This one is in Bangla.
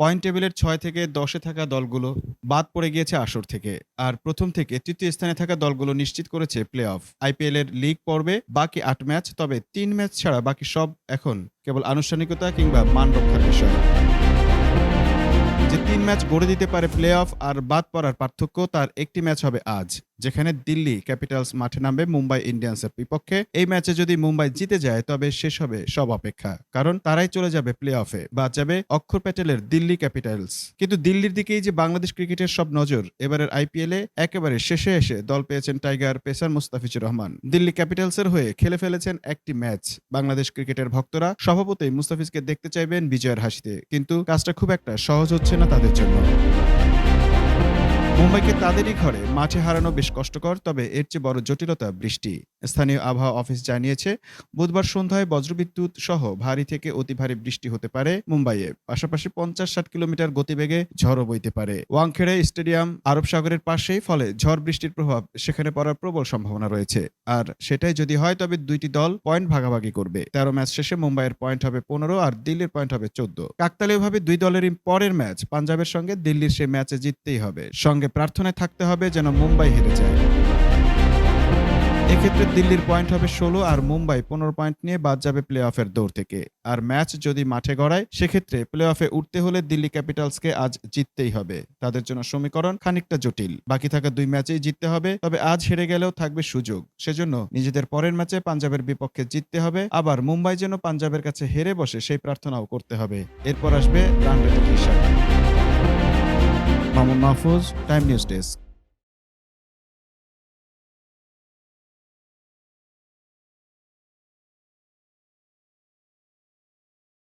পয়েন্ট টেবিলের ছয় থেকে দশে থাকা দলগুলো বাদ পড়ে গিয়েছে আসর থেকে। আর প্রথম থেকে তৃতীয় স্থানে থাকা দলগুলো নিশ্চিত করেছে প্লে অফ আইপিএল এর লিগ পর্বে বাকি আট ম্যাচ, তবে তিন ম্যাচ ছাড়া বাকি সব এখন কেবল আনুষ্ঠানিকতা কিংবা মান রক্ষার বিষয়। যে তিন ম্যাচ গড়ে দিতে পারে প্লে অফ আর বাদ পড়ার পার্থক্য, তার একটি ম্যাচ হবে আজ। যেখানে দিল্লি ক্যাপিটালস মাঠে নামবে মুম্বাই ইন্ডিয়ান্সের বিপক্ষে। এই ম্যাচে যদি মুম্বাই জিতে যায়, তবে শেষ হবে সব অপেক্ষা। কারণ তারাই চলে যাবে প্লে অফে বা যাবে অক্ষর প্যাটেলের দিল্লি ক্যাপিটালস। কিন্তু দিল্লির দিকেই যে বাংলাদেশ ক্রিকেটের সব নজর, এবারের আইপিএল একেবারে শেষে এসে দল পেয়েছেন টাইগার পেসার মুস্তাফিজুর রহমান। দিল্লি ক্যাপিটালসের হয়ে খেলে ফেলেছেন একটি ম্যাচ। বাংলাদেশ ক্রিকেটের ভক্তরা স্বভাবতই মুস্তাফিজকে দেখতে চাইবেন বিজয়ের হাসিতে। কিন্তু কাজটা খুব একটা সহজ হচ্ছে না তাদের জন্য। মুম্বাইকে তাদেরই ঘরে মাঠে হারানো বেশ কষ্টকর, তবে এর চেয়ে বড় জটিলতা বৃষ্টি। স্থানীয় আবহাওয়া অফিস জানিয়েছে, বুধবার সন্ধ্যায় বজ্রবিদ্যুৎ সহ ভারী থেকে অতি ভারী বৃষ্টি হতে পারে মুম্বাইয়ে। পাশাপাশি পঞ্চাশ ষাট কিলোমিটার গতিবেগে ঝড়ও বইতে পারে। ওয়াংখেড়ে স্টেডিয়াম আরব সাগরের পাশেই, ফলে ঝড় বৃষ্টির প্রভাব সেখানে পড়ার প্রবল সম্ভাবনা রয়েছে। আর সেটাই যদি হয়, তবে দুইটি দল পয়েন্ট ভাগাভাগি করবে। তেরো ম্যাচ শেষে মুম্বাইয়ের পয়েন্ট হবে পনেরো আর দিল্লির পয়েন্ট হবে চোদ্দ। কাকতালীয়ভাবে দুই দলেরই পরের ম্যাচ পাঞ্জাবের সঙ্গে, দিল্লির সেই ম্যাচে জিততেই হবে। সঙ্গে প্রার্থনায় থাকতে হবে যেন মুম্বাই হেরে যায়। এক্ষেত্রে দিল্লির পয়েন্ট হবে ষোলো আর মুম্বাই পনেরো পয়েন্ট নিয়ে বাদ যাবে প্লে অফের দৌড় থেকে। আর ম্যাচ যদি মাঠে গড়ায়, সেক্ষেত্রে প্লে অফে উঠতে হলে দিল্লি ক্যাপিটালসকে আজ জিততেই হবে। তাদের জন্য সমীকরণ খানিকটা জটিল। বাকি থাকা দুই ম্যাচেই জিততে হবে, তবে আজ হেরে গেলেও থাকবে সুযোগ। সেজন্য নিজেদের পরের ম্যাচে পাঞ্জাবের বিপক্ষে জিততে হবে, আবার মুম্বাই যেন পাঞ্জাবের কাছে হেরে বসে সেই প্রার্থনাও করতে হবে। এরপর আসবে Mamun Mahfuz time news desk